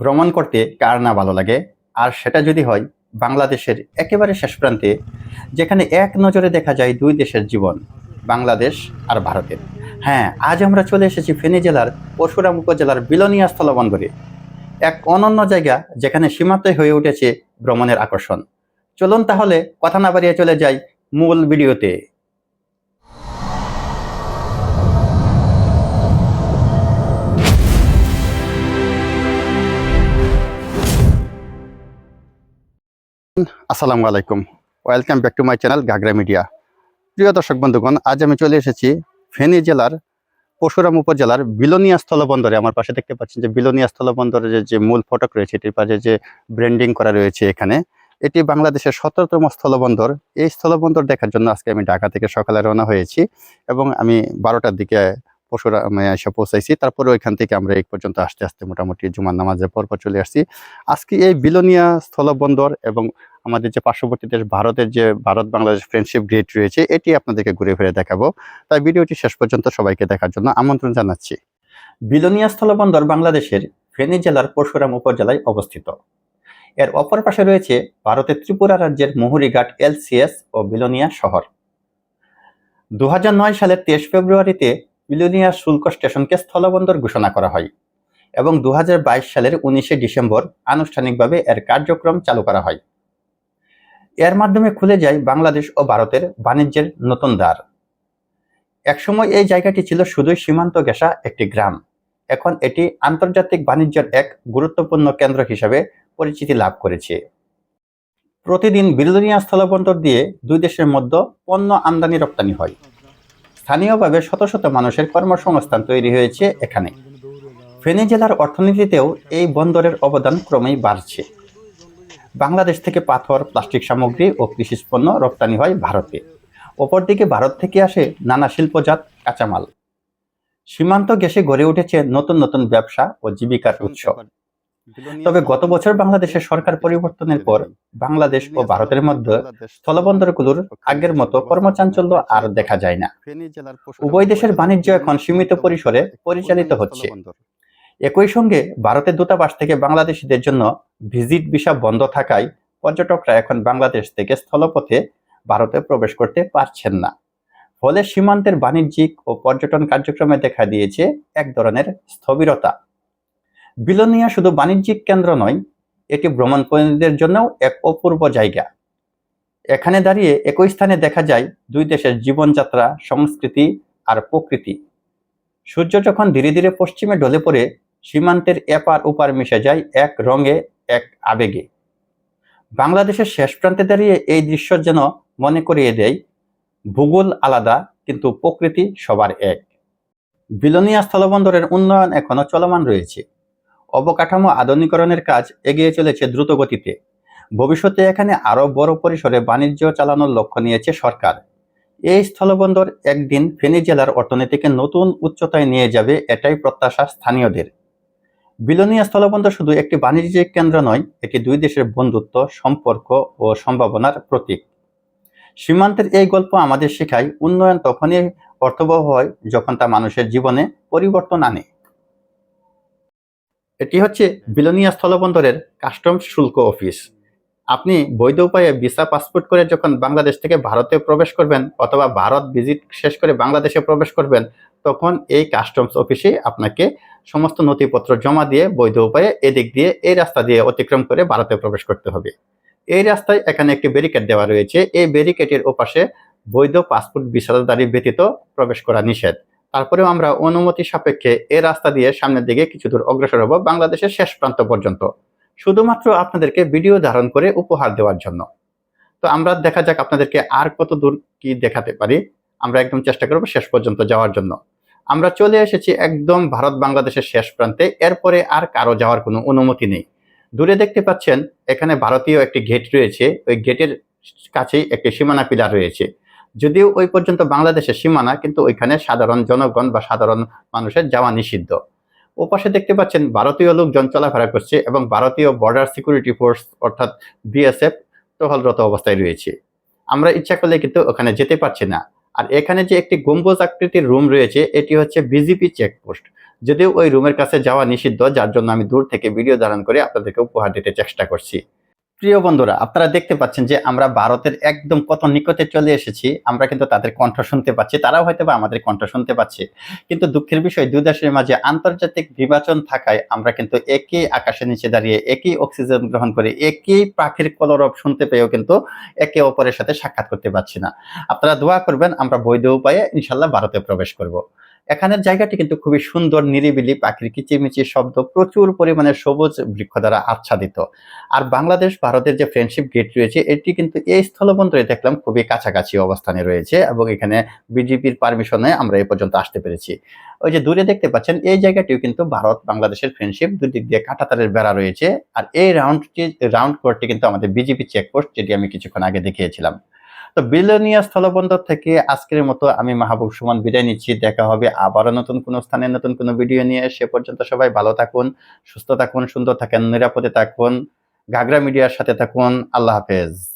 ভ্রমণ করতে কার না ভালো লাগে? আর সেটা যদি হয়, বাংলাদেশের একেবারে শেষ প্রান্তে, যেখানে এক নজরে দেখা যায় দুই দেশের জীবন, বাংলাদেশ আর ভারতের। হ্যাঁ আজ আমরা চলে এসেছি ফেনী জেলার পরশুরাম উপজেলার বিলনিয়া স্থলবন্দরে, এক অনন্য জায়গা যেখানে সীমান্তে হয়ে উঠেছে ভ্রমণের আকর্ষণ। চলুন তাহলে কথা না বাড়িয়ে চলে যাই মূল ভিডিওতে। আসসালামু আলাইকুম। Welcome back to my channel Gagra media প্রিয় দর্শক বন্ধুগণ, আজ আমি চলে এসেছি ফেনী জেলার পরশুরাম উপজেলার বিলোনিয়া স্থলবন্দরে। আমার পাশে দেখতে পাচ্ছেন যে বিলোনিয়া স্থলবন্দরের যে- মূল ফটক রয়েছে, এটির পাশে যে ব্র্যান্ডিং করা রয়েছে এখানে, এটি বাংলাদেশের সতেরোতম স্থলবন্দর। এই স্থলবন্দর দেখার জন্য আজকে আমি ঢাকা থেকে সকালে রওনা হয়েছি এবং আমি বারোটার দিকে পরশুরামে এসে পৌঁছাইছি। তারপরে ওইখান থেকে আমরা এই পর্যন্ত আসতে আসতে মোটামুটি জুমার নামাজের পরপর চলে আসছি। আজকে এই বিলোনিয়া স্থলবন্দর এবং আমাদের যে পার্শ্ববর্তী দেশ ভারতের যে ভারত বাংলাদেশ ফ্রেন্ডশিপ গেট রয়েছে, এটি আপনাদেরকে ঘুরে ফিরে দেখাবো। তাই ভিডিওটি শেষ পর্যন্ত সবাইকে দেখার জন্য আমন্ত্রণ জানাচ্ছি। বিলোনিয়া স্থলবন্দর বাংলাদেশের ফেনী জেলার পরশুরাম উপজেলায় অবস্থিত। এর অপর পাশে রয়েছে ভারতের ত্রিপুরা রাজ্যের মুহুরিঘাট এলসিএস ও বিলোনিয়া শহর। দু হাজার নয় সালের তেইশ ফেব্রুয়ারিতে বিলোনিয়া শুল্ক স্টেশনকে স্থলবন্দর ঘোষণা করা হয় এবং দু হাজার বাইশ সালের উনিশে ডিসেম্বর আনুষ্ঠানিকভাবে এর কার্যক্রম চালু করা হয়। এর মাধ্যমে খুলে যায় বাংলাদেশ ও ভারতের বাণিজ্যের নতুন দ্বার। একসময় এই জায়গাটি ছিল শুধুই সীমান্ত ঘেঁষা একটি গ্রাম। এখন এটি আন্তর্জাতিক বাণিজ্যের এক গুরুত্বপূর্ণ কেন্দ্র হিসাবে পরিচিতি লাভ করেছে। প্রতিদিন বিলোনিয়া স্থলবন্দর দিয়ে দুই দেশের মধ্যে পণ্য আমদানি রপ্তানি হয়। স্থানীয়ভাবে শত শত মানুষের কর্মসংস্থান তৈরি হয়েছে এখানে। ফেনী জেলার অর্থনীতিতেও এই বন্দরের অবদান ক্রমেই বাড়ছে। বাংলাদেশ থেকে পাথর, প্লাস্টিক সামগ্রী ও কৃষি পণ্য রপ্তানি হয় ভারতে। অপরদিকে ভারত থেকে আসে নানা শিল্পজাত কাঁচামাল। সীমান্ত গ্যাসে গড়ে উঠেছে নতুন নতুন ব্যবসা ও জীবিকার উৎস। তবে গত বছর বাংলাদেশের সরকার পরিবর্তনের পর বাংলাদেশ ও ভারতের মধ্যে স্থলবন্দরগুলোর আগের মতো কর্মচাঞ্চল্য আর দেখা যায় না। উভয় দেশের বাণিজ্য এখন সীমিত পরিসরে পরিচালিত হচ্ছে। একই সঙ্গে ভারতের দূতাবাস থেকে বাংলাদেশিদের জন্য ভিজিট ভিসা বন্ধ থাকায় পর্যটকরা এখন বাংলাদেশ থেকে স্থলপথে ভারতে প্রবেশ করতে পারছেন না। ফলে সীমান্তের বাণিজ্যিক ও পর্যটন কার্যক্রমে দেখা দিয়েছে এক ধরনের স্থবিরতা। বিলোনিয়া শুধু বাণিজ্যিক কেন্দ্র নয়, এটি ভ্রমণ ভ্রমণপ্রেমীদের জন্যও এক অপূর্ব জায়গা। এখানে দাঁড়িয়ে একই স্থানে দেখা যায় দুই দেশের জীবনযাত্রা, সংস্কৃতি আর প্রকৃতি। সূর্য যখন ধীরে ধীরে পশ্চিমে ঢলে পড়ে, সীমান্তের এপার ওপার মিশে যায় এক রঙে, এক আবেগে। বাংলাদেশের শেষ প্রান্তে দাঁড়িয়ে এই দৃশ্য যেন মনে করিয়ে দেয়, ভূগোল আলাদা, কিন্তু প্রকৃতি সবার এক। বিলোনিয়া স্থলবন্দরের উন্নয়ন এখনও চলমান রয়েছে। অবকাঠামো আধুনিকরণের কাজ এগিয়ে চলেছে দ্রুত গতিতে ভবিষ্যতে এখানে আরও বড় পরিসরে বাণিজ্য চালানোর লক্ষ্য নিয়েছে সরকার। এই স্থলবন্দর একদিন ফেনী জেলার অর্থনীতিকে নতুন উচ্চতায় নিয়ে যাবে এটাই প্রত্যাশা স্থানীয়দের। বিলোনিয়া স্থলবন্দর শুধু একটি বাণিজ্যিক কেন্দ্র নয়, এটি দুই দেশের বন্ধুত্ব, সম্পর্ক ও সম্ভাবনার প্রতীক। সীমান্তের এই গল্প আমাদের শেখায় উন্নয়ন তখনই অর্থবহ হয় যখন তা মানুষের জীবনে পরিবর্তন আনে। এটি হচ্ছে বিলোনিয়া স্থলবন্দরের কাস্টমস শুল্ক অফিস। আপনি বৈধ উপায়ে ভিসা পাসপোর্ট করে যখন বাংলাদেশ থেকে ভারতে প্রবেশ করবেন অথবা ভারত ভিজিট শেষ করে বাংলাদেশে প্রবেশ করবেন, তখন এই কাস্টমস অফিসে আপনাকে সমস্ত নথিপত্র জমা দিয়ে বৈধ উপায়ে এদিক দিয়ে, এই রাস্তা দিয়ে অতিক্রম করে ভারতে প্রবেশ করতে হবে। এই রাস্তায় এখানে একটি ব্যারিকেড দেওয়া রয়েছে। এই ব্যারিকেডের ওপাশে বৈধ পাসপোর্ট ভিসাদারি ব্যতীত প্রবেশ করা নিষেধ। তারপরেও আমরা অনুমতি সাপেক্ষে এ রাস্তা দিয়ে সামনের দিকে কিছু দূর অগ্রসর হব বাংলাদেশের শেষ প্রান্ত পর্যন্ত। শুধুমাত্র আপনাদেরকে ভিডিও ধারণ করে উপহার দেওয়ার জন্য। তো আমরা দেখা যাক আপনাদেরকে আর কত দূর কি দেখাতে পারি। আমরা একদম চেষ্টা করব শেষ পর্যন্ত যাওয়ার জন্য। আমরা চলে এসেছি একদম ভারত বাংলাদেশের শেষ প্রান্তে। এরপরে আর কারও যাওয়ার কোনো অনুমতি নেই। দূরে দেখতে পাচ্ছেন, এখানে ভারতীয় একটি গেট রয়েছে। ওই গেটের কাছেই একটি সীমানা পিলার রয়েছে। যদিও ওই পর্যন্ত বাংলাদেশের সীমানা, কিন্তু ওইখানে সাধারণ জনগণ বা সাধারণ মানুষের যাওয়া নিষিদ্ধ। ওপাশে দেখতে পাচ্ছেন ভারতীয় লোকজন চলাফেরা করছে এবং ভারতীয় বর্ডার সিকিউরিটি ফোর্স অর্থাৎ বিএসএফ টহলরত অবস্থায় রয়েছে। আমরা ইচ্ছা করলে কিন্তু ওখানে যেতে পারছি না। আর এখানে যে একটি গম্বুজ আকৃতির রুম রয়েছে, এটি হচ্ছে বিজিপি চেকপোস্ট যদিও ওই রুমের কাছে যাওয়া নিষিদ্ধ, যার জন্য আমি দূর থেকে ভিডিও ধারণ করে আপনাদেরকে উপহার দিতে চেষ্টা করছি। প্রিয় বন্ধুরা, আপনারা দেখতে পাচ্ছেন যে আমরা ভারতের একদম কত নিকটে চলে এসেছি, আমরা কিন্তু তাদের কণ্ঠ শুনতে পাচ্ছি, তারাও হয়তো বা আমাদের কণ্ঠ শুনতে পাচ্ছে। কিন্তু দুঃখের বিষয়, দুই দেশের মাঝে আন্তর্জাতিক নির্বাচন থাকায় আমরা কিন্তু একই আকাশের নিচে দাঁড়িয়ে, একই অক্সিজেন গ্রহণ করে, একই পাখির কলরব শুনতে পেয়েও কিন্তু একে অপরের সাথে সাক্ষাৎ করতে পারছি না। আপনারা দোয়া করবেন, আমরা বৈধ উপায়ে ইনশাল্লাহ ভারতে প্রবেশ করব। এখানের জায়গাটি কিন্তু খুবই সুন্দর, নিরিবিলি পাখির কিচিমিচি শব্দ প্রচুর পরিমাণে সবুজ বৃক্ষ দ্বারা আচ্ছাদিত। আর বাংলাদেশ, ভারতের যে ফ্রেন্ডশিপ গেট রয়েছে, এটি কিন্তু এই স্থলবন্দরে দেখলাম খুবই কাছাকাছি অবস্থানে রয়েছে এবং এখানে বিজেপির পারমিশনে আমরা এ পর্যন্ত আসতে পেরেছি। ওই যে দূরে দেখতে পাচ্ছেন, এই জায়গাটিও কিন্তু ভারত, বাংলাদেশের ফ্রেন্ডশিপ দুদিক দিয়ে কাঁটাতারের বেড়া রয়েছে। আর এই রাউন্ডটি রাউন্ড কোর্টটি কিন্তু আমাদের বিজেপি চেকপোস্ট যেটি আমি কিছুক্ষণ আগে দেখিয়েছিলাম। তো বিলোনিয়া স্থলবন্দর থেকে আজকের মতো আমি মাহবুব সুমন বিদায় নিচ্ছি। দেখা হবে আবারও নতুন কোনো স্থানে, নতুন কোনো ভিডিও নিয়ে। সে পর্যন্ত সবাই ভালো থাকুন, সুস্থ থাকুন, সুন্দর থাকেন, নিরাপদে থাকুন। ঘাগরা মিডিয়ার সাথে থাকুন। আল্লাহ হাফেজ।